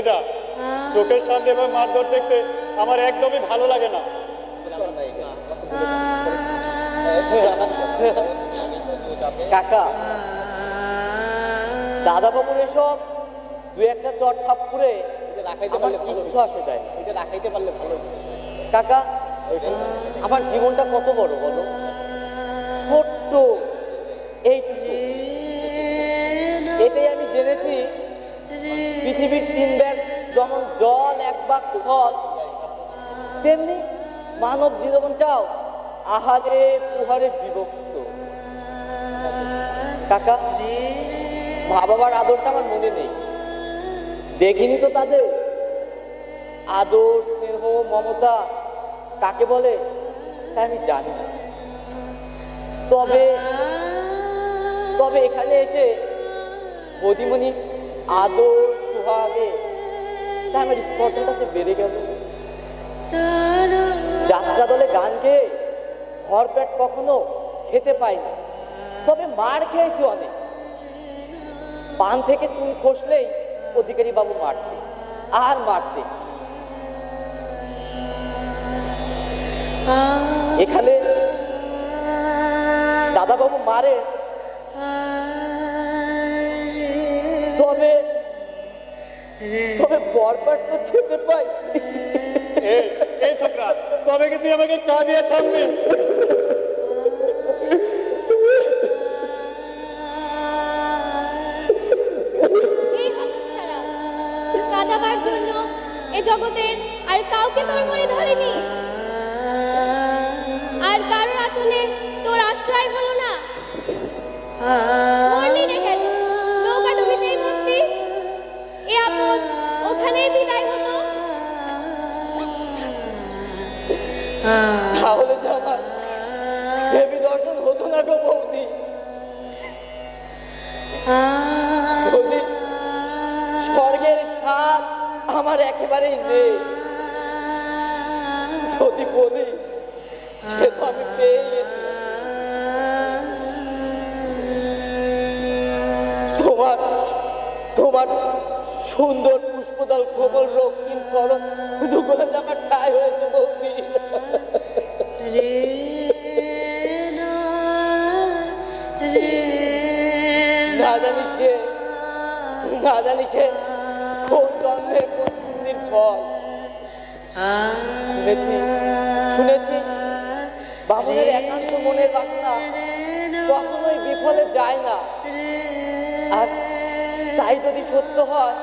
চলে যা। চোখের সামনে এভাবে মারধর দেখতে আমার একদমই ভালো লাগে না। কাকা, দাদা বাবুর এসব দু একটা চট থাপ্পুরে আমার কিচ্ছু আসে যায় এটা রাখাইতে পারলে ভালো কাকা, আমার জীবনটা কত বড় বলো? ছোট্ট। পৃথিবীর তিন ব্যাগ যেমন জল এক বাক স্থল তেমনি মানব জীবনটাও আহারে পুহারে বিভক্ত। কাকা মা বাবার আদরটা আমার মনে নেই। দেখিনি তো তাদের? আদর, স্নেহ, মমতা কাকে বলে? তা আমি জানি না। তবে তবে এখানে এসে বদিমণি আদর সুহাগে আমার কাছে বেড়ে গেল। যাত্রা দলে গান গেয়ে ভরপেট কখনো খেতে পাইনি। তবে মার খেয়েছি অনেক। পান থেকে তুল খসলেই অধিকারী বাবু মারতে, আর মারতে। এখানে দাদাবাবু মারে। তবে বরপাট তো খেতে পাই। এই ছোকরা কবে কি তুই আমাকে কাঁদিয়ে থামবি? জন্য এ জগতের আর কাউকে তোর মনে ধরেনি। আর কারোর আঁচলে তোর আশ্রয় হলো না। তাহলে দেবী দর্শন হতো না গো বৌদি। স্বর্গের স্বাদ আমার একেবারেই নেই। যদি বলি আমি তোমার তোমার সুন্দর পুষ্পদল কোমল রক্তিম চরণ দুগুলো আমার ঠাই হয়েছে। জানি সে না জানি সে জন্মের কোন ফল শুনেছি শুনেছি। বামুনের একান্ত মনের বাসনা কখনোই বিফলে যায় না। আর তাই যদি সত্য হয়